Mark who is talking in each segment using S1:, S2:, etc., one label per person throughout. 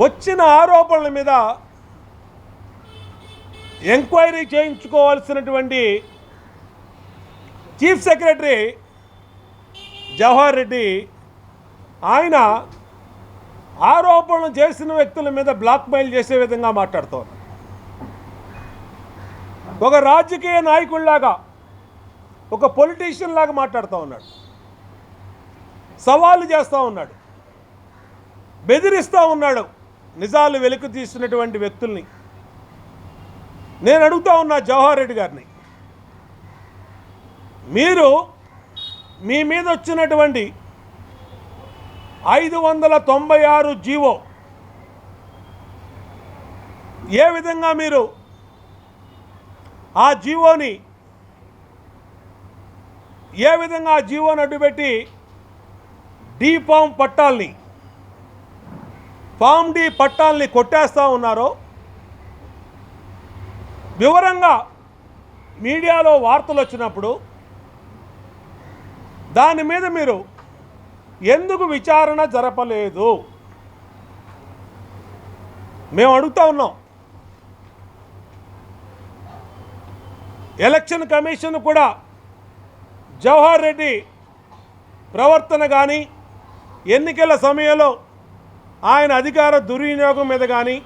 S1: వచ్చిన ఆరోపణల మీద ఎంక్వైరీ చేయించుకోవాల్సినటువంటి చీఫ్ సెక్రటరీ జవహర్ రెడ్డి ఆయన ఆరోపణలు చేసిన వ్యక్తుల మీద బ్లాక్మెయిల్ చేసే విధంగా మాట్లాడుతోంది. ఒక రాజకీయ నాయకుడిలాగా ఒక పొలిటీషియన్ లాగా మాట్లాడుతూ ఉన్నాడు. సవాళ్ళు చేస్తూ ఉన్నాడు. బెదిరిస్తూ ఉన్నాడు. నిజాలు వెలుకు తీస్తున్నటువంటి వ్యక్తుల్ని. నేను అడుగుతా ఉన్నా జవహర్ రెడ్డి గారిని. మీరు మీ మీద వచ్చినటువంటి ఐదు వందల తొంభై ఆరు జీవో ఏ విధంగా మీరు ఆ జీవోని ఏ విధంగా ఆ జీవోని అడ్డుపెట్టి డీ ఫామ్ ఫామ్ డి పట్టాల్ని కొట్టేస్తూ ఉన్నారో? వివరంగా మీడియాలో వార్తలు వచ్చినప్పుడు దాని మీద మీరు ఎందుకు విచారణ జరపలేదు? మేము అడుగుతా ఉన్నాం. ఎలక్షన్ కమిషన్ కూడా జవహర్ రెడ్డి ప్రవర్తన కానీ ఎన్నికల సమయంలో ఆయన అధికార దుర్వినియోగం మీద కానీ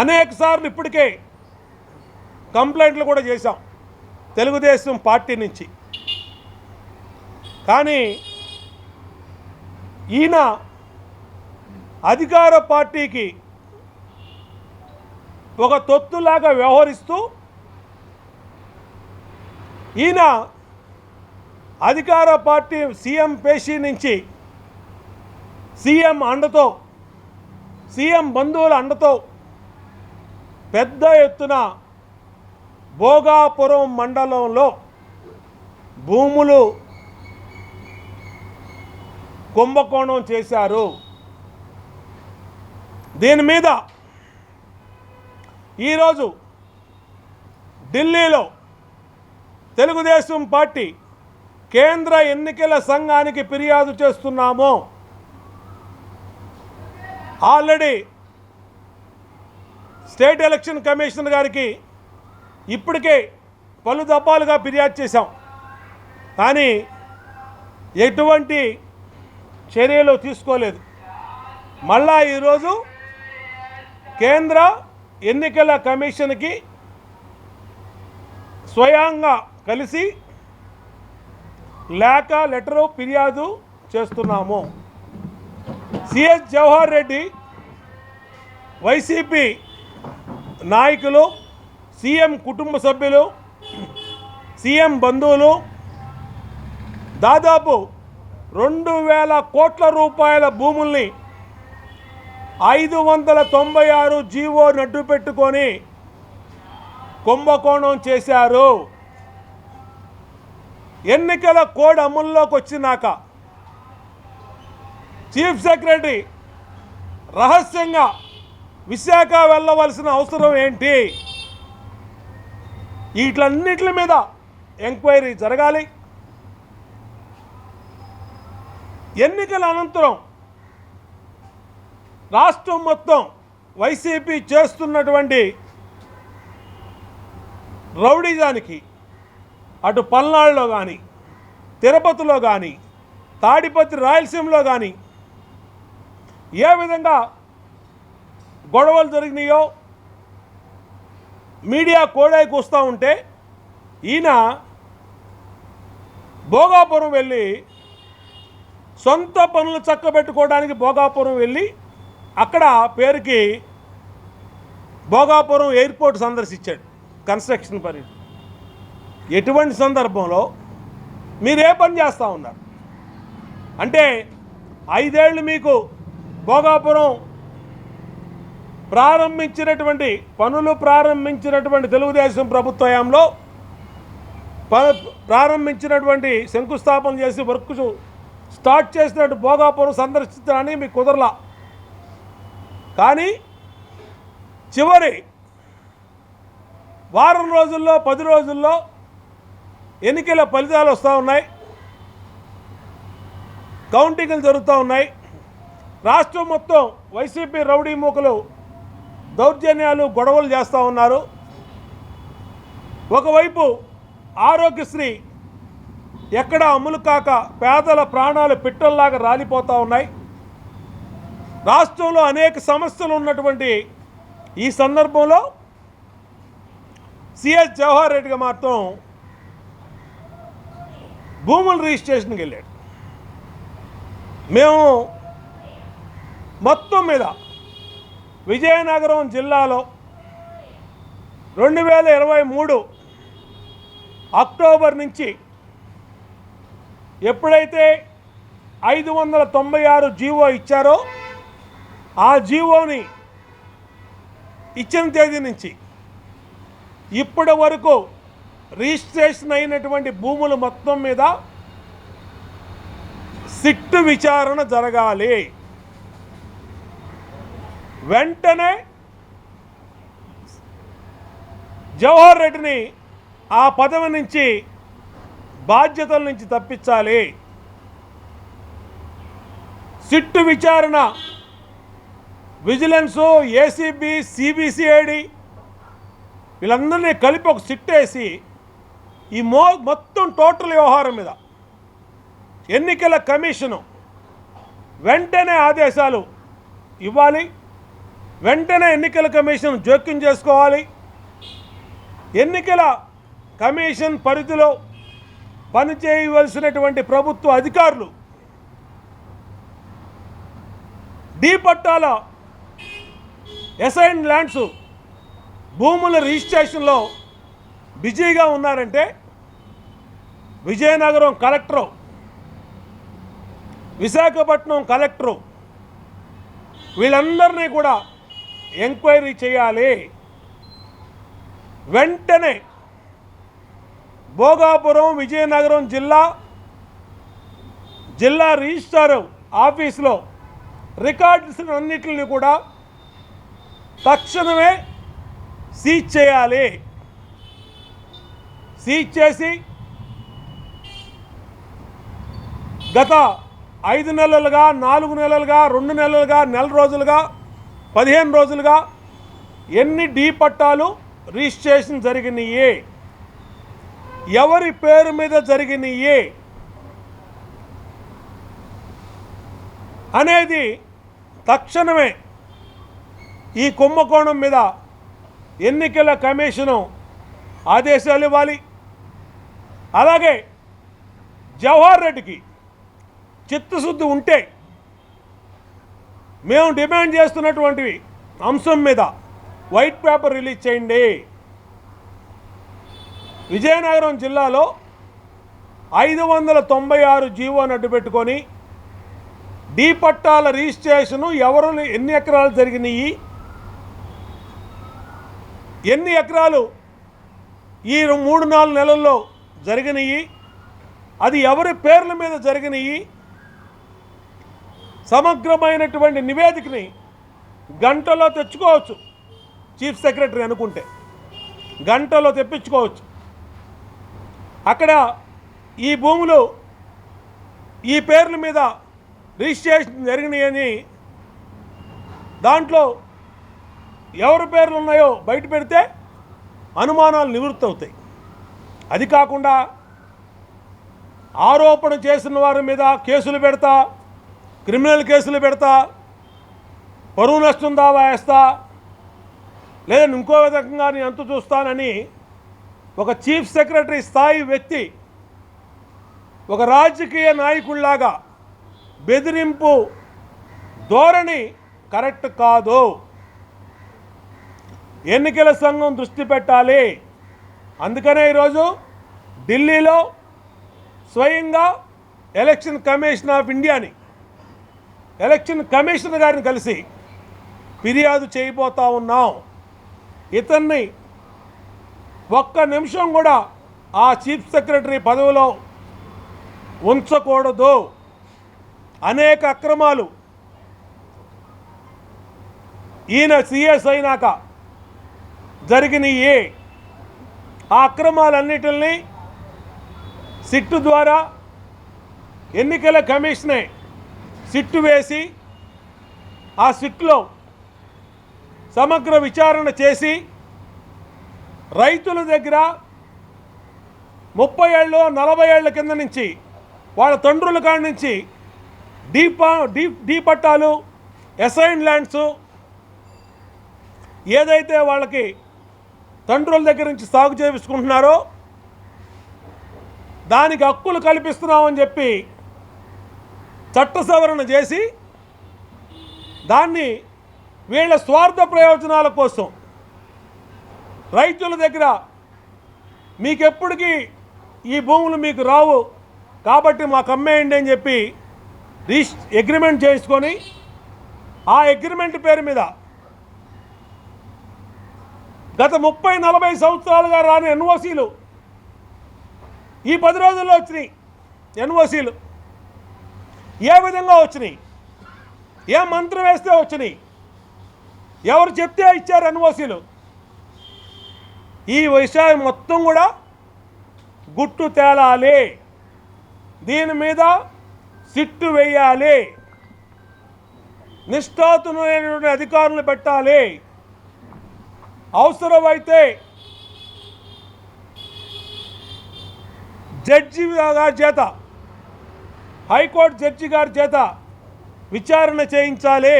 S1: అనేక సార్లు ఇప్పటికే కంప్లైంట్లు కూడా చేశాం తెలుగుదేశం పార్టీ నుంచి. కానీ ఈయన అధికార పార్టీకి ఒక తొత్తులాగా వ్యవహరిస్తూ ఈయన అధికార పార్టీ సీఎం పేషీ నుంచి సీఎం అండతో సీఎం బంధువుల అండతో పెద్ద ఎత్తున భోగాపురం మండలంలో భూములు కుంభకోణం చేశారు. దీని మీద ఈరోజు ఢిల్లీలో తెలుగుదేశం పార్టీ కేంద్ర ఎన్నికల సంఘానికి ఫిర్యాదు చేస్తున్నాము. ఆల్రెడీ స్టేట్ ఎలక్షన్ కమిషన్ గారికి ఇప్పటికే పలు దఫాలుగా ఫిర్యాదు చేశాం. కానీ ఎటువంటి చర్యలు తీసుకోలేదు. మళ్ళా ఈరోజు కేంద్ర ఎన్నికల కమిషన్కి స్వయంగా కలిసి లేఖ లెటరు ఫిర్యాదు చేస్తున్నాము. సిఎస్ జవహర్ రెడ్డి వైసీపీ నాయకులు సీఎం కుటుంబ సభ్యులు సీఎం బంధువులు దాదాపు రెండు వేల కోట్ల రూపాయల భూముల్ని ఐదు వందల తొంభై ఆరు జీవో నడ్డు పెట్టుకొని కుంభకోణం చేశారు. ఎన్నికల కోడ్ అమల్లోకి వచ్చినాక చీఫ్ సెక్రటరీ రహస్యంగా విశాఖ వెళ్ళవలసిన అవసరం ఏంటి? వీటన్నిటి మీద ఎంక్వైరీ జరగాలి. ఎన్నికల అనంతరం రాష్ట్రం మొత్తం వైసీపీ చేస్తున్నటువంటి రౌడీజానికి అటు పల్నాడులో కానీ తిరుపతిలో కానీ తాడిపత్రి రాయలసీమలో కానీ ఏ విధంగా గొడవలు జరిగినాయో మీడియా కోడైకి వస్తూ ఉంటే ఈయన భోగాపురం వెళ్ళి సొంత పనులు చక్కబెట్టుకోవడానికి భోగాపురం వెళ్ళి అక్కడ పేరుకి భోగాపురం ఎయిర్పోర్ట్ సందర్శించాడు కన్స్ట్రక్షన్ పని. ఎటువంటి సందర్భంలో మీరు ఏ పని చేస్తూ ఉన్నారు? అంటే ఐదేళ్ళు మీకు భోగాపురం ప్రారంభించినటువంటి పనులు ప్రారంభించినటువంటి తెలుగుదేశం ప్రభుత్వంలో ప- ప్రారంభించినటువంటి శంకుస్థాపన చేసి వర్క్ స్టార్ట్ చేసినట్టు భోగాపురం సందర్శించడానికి మీకు కుదరలా. కానీ చివరి వారం రోజుల్లో పది రోజుల్లో ఎన్నికల ఫలితాలు వస్తూ ఉన్నాయి. కౌంటింగ్లు జరుగుతూ ఉన్నాయి. రాష్ట్రం మొత్తం వైసీపీ రౌడీ మూకలు దౌర్జన్యాలు గొడవలు చేస్తూ ఉన్నారు. ఒకవైపు ఆరోగ్యశ్రీ ఎక్కడ అమలు కాక పేదల ప్రాణాలు పిట్టల్లాగా రాలిపోతూ ఉన్నాయి. రాష్ట్రంలో అనేక సమస్యలు ఉన్నటువంటి ఈ సందర్భంలో సిఎస్ జవహర్ రెడ్డిగా మాత్రం భూముల రిజిస్ట్రేషన్కి వెళ్ళాడు. మేము మొత్తం మీద విజయనగరం జిల్లాలో రెండు వేల ఇరవై మూడు అక్టోబర్ నుంచి ఎప్పుడైతే ఐదు వందల తొంభై ఆరు జీవో ఇచ్చారో ఆ జీవోని ఇచ్చిన తేదీ నుంచి ఇప్పటి వరకు రిజిస్ట్రేషన్ అయినటువంటి భూములు మొత్తం మీద సిట్టు విచారణ జరగాలి. వెంటనే జవహర్ రెడ్డిని ఆ పదవి నుంచి బాధ్యతల నుంచి తప్పించాలి. సిట్టు విచారణ విజిలెన్సు ఏసీబీ సిబిసిఐడి వీళ్ళందరినీ కలిపి ఒక సిట్ వేసి ఈ మో మొత్తం టోటల్ వ్యవహారం మీద ఎన్నికల కమిషను వెంటనే ఆదేశాలు ఇవ్వాలి. వెంటనే ఎన్నికల కమిషన్ జోక్యం చేసుకోవాలి. ఎన్నికల కమిషన్ పరిధిలో పనిచేయవలసినటువంటి ప్రభుత్వ అధికారులు డీ పట్టాల అసైన్ ల్యాండ్స్ భూముల రిజిస్ట్రేషన్లో బిజీగా ఉన్నారంటే విజయనగరం కలెక్టరు విశాఖపట్నం కలెక్టరు వీళ్ళందరినీ కూడా ఎంక్వైరీ చేయాలి. వెంటనే భోగాపురం విజయనగరం జిల్లా జిల్లా రిజిస్టార్ ఆఫీసులో రికార్డ్స్ అన్నిటిని కూడా తక్షణమే సీజ్ చేయాలి. సీజ్ చేసి గత ఐదు నెలలుగా నాలుగు నెలలుగా రెండు నెలలుగా నెల రోజులుగా పదిహేను రోజులుగా ఎన్ని డీ పట్టాలు రిజిస్ట్రేషన్ జరిగినాయి? ఎవరి పేరు మీద జరిగినాయి? అనేది తక్షణమే ఈ కుంభకోణం మీద ఎన్నికల కమిషను ఆదేశాలు ఇవ్వాలి. అలాగే జవహర్ రెడ్డికి చిత్తశుద్ధి ఉంటే మేము డిమాండ్ చేస్తున్నటువంటి అంశం మీద వైట్ పేపర్ రిలీజ్ చేయండి. విజయనగరం జిల్లాలో ఐదు వందల తొంభై ఆరు జీవో అడ్డు పెట్టుకొని డీ పట్టాల రిజిస్ట్రేషను ఎవరు ఎన్ని ఎకరాలు జరిగినాయి? ఎన్ని ఎకరాలు ఈ మూడు నాలుగు నెలల్లో జరిగినాయి? అది ఎవరి పేర్ల మీద జరిగినాయి? సమగ్రమైనటువంటి నివేదికని గంటలో తెచ్చుకోవచ్చు చీఫ్ సెక్రటరీ అనుకుంటే. గంటలో తెప్పించుకోవచ్చు. అక్కడ ఈ భూములు ఈ పేర్ల మీద రిజిస్ట్రేషన్ జరిగినాయని దాంట్లో ఎవరి పేర్లు ఉన్నాయో బయట పెడితే అనుమానాలు నివృత్తి అవుతాయి అది కాకుండా ఆరోపణ చేసిన వారి మీద కేసులు పెడతా క్రిమినల్ కేసులు పెడతా పరువు నష్టం దావా వేస్తా లేదా ఇంకో విధంగా నేను అంతు చూస్తానని ఒక చీఫ్ సెక్రటరీ స్థాయి వ్యక్తి ఒక రాజకీయ నాయకుల్లాగా బెదిరింపు ధోరణి కరెక్ట్ కాదు. ఎన్నికల సంఘం దృష్టి పెట్టాలి. అందుకనే ఈరోజు ఢిల్లీలో స్వయంగా ఎలక్షన్ కమిషన్ ఆఫ్ ఇండియాని ఎలక్షన్ కమిషనర్ గారిని కలిసి ఫిర్యాదు చేయబోతా ఉన్నాం. ఇతన్ని ఒక్క నిమిషం కూడా ఆ చీఫ్ సెక్రటరీ పదవిలో ఉంచకూడదు. అనేక అక్రమాలు ఈయన సిఎస్ అయినాక జరిగినాయి. ఆ అక్రమాలన్నిటిని సిట్టు ద్వారా ఎన్నికల కమిషనే సిట్టు వేసి ఆ సిట్లో సమగ్ర విచారణ చేసి రైతుల దగ్గర ముప్పై ఏళ్ళు నలభై ఏళ్ళ కింద నుంచి వాళ్ళ తండ్రుల కాడి నుంచి డీ డీ డీ పట్టాలు ఎసైన్ ల్యాండ్స్ ఏదైతే వాళ్ళకి తండ్రుల దగ్గర నుంచి సాగు చేపించుకుంటున్నారో దానికి హక్కులు కల్పిస్తున్నామని చెప్పి చట్ట సవరణ చేసి దాన్ని వీళ్ళ స్వార్థ ప్రయోజనాల కోసం రైతుల దగ్గర మీకెప్పటికీ ఈ భూములు మీకు రావు కాబట్టి మాకు అమ్మేయండి అని చెప్పి రిజిస్ అగ్రిమెంట్ చేసుకొని ఆ అగ్రిమెంట్ పేరు మీద గత ముప్పై నలభై సంవత్సరాలుగా రాని ఎన్ఓసీలు ఈ పది రోజుల్లో వచ్చినాయి. ఎన్ఓసీలు ఏ విధంగా వచ్చినాయి? ఏ మంత్రం వేస్తే వచ్చినాయి? ఎవరు చెప్తే ఇచ్చారు ఎన్ఓసీలు? ఈ విషయం మొత్తం కూడా గుట్టు తేలాలి. దీని మీద సిట్టు వేయాలి. నిష్ఠాతులైనటువంటి అధికారులు పెట్టాలి. అవసరమైతే జడ్జి చేత హైకోర్టు జడ్జి గారి చేత విచారణ చేయించాలి.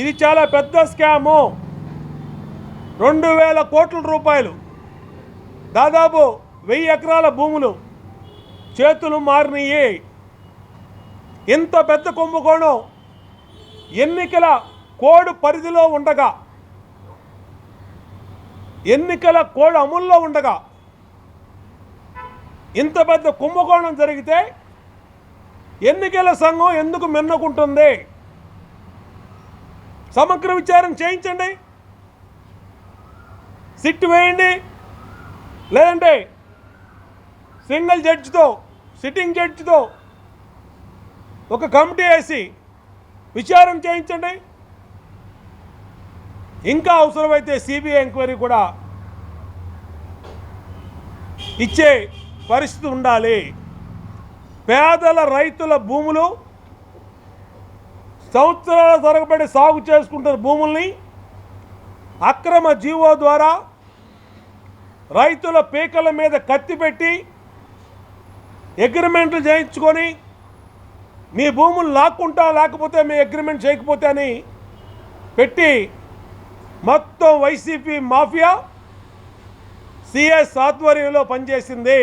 S1: ఇది చాలా పెద్ద స్కాము. రెండు వేల కోట్ల రూపాయలు. దాదాపు వెయ్యి ఎకరాల భూములు చేతులు మారినాయి ఇంత పెద్ద కుంభకోణం ఎన్నికల కోడ్ పరిధిలో ఉండగా ఎన్నికల కోడ్ అమల్లో ఉండగా ఇంత పెద్ద కుంభకోణం జరిగితే ఎన్నికల సంఘం ఎందుకు మిన్నకుంటుంది? సమగ్ర విచారం చేయించండి. సిట్ వేయండి. లేదంటే సింగిల్ జడ్జితో సిట్టింగ్ జడ్జితో ఒక కమిటీ వేసి విచారం చేయించండి. ఇంకా అవసరమైతే సిబిఐ ఎంక్వైరీ కూడా ఇచ్చే పరిస్థితి ఉండాలి. పేదల రైతుల భూములు సంవత్సరాల తరగబడి సాగు చేసుకుంటున్న భూముల్ని అక్రమ జీవో ద్వారా రైతుల పీకల మీద కత్తి పెట్టి అగ్రిమెంట్లు చేయించుకొని మీ భూములు లాక్కుంటా లేకపోతే మీ అగ్రిమెంట్ చేయకపోతే అని పెట్టి మొత్తం వైసీపీ మాఫియా సిఎస్ ఆధ్వర్యంలో పనిచేసింది.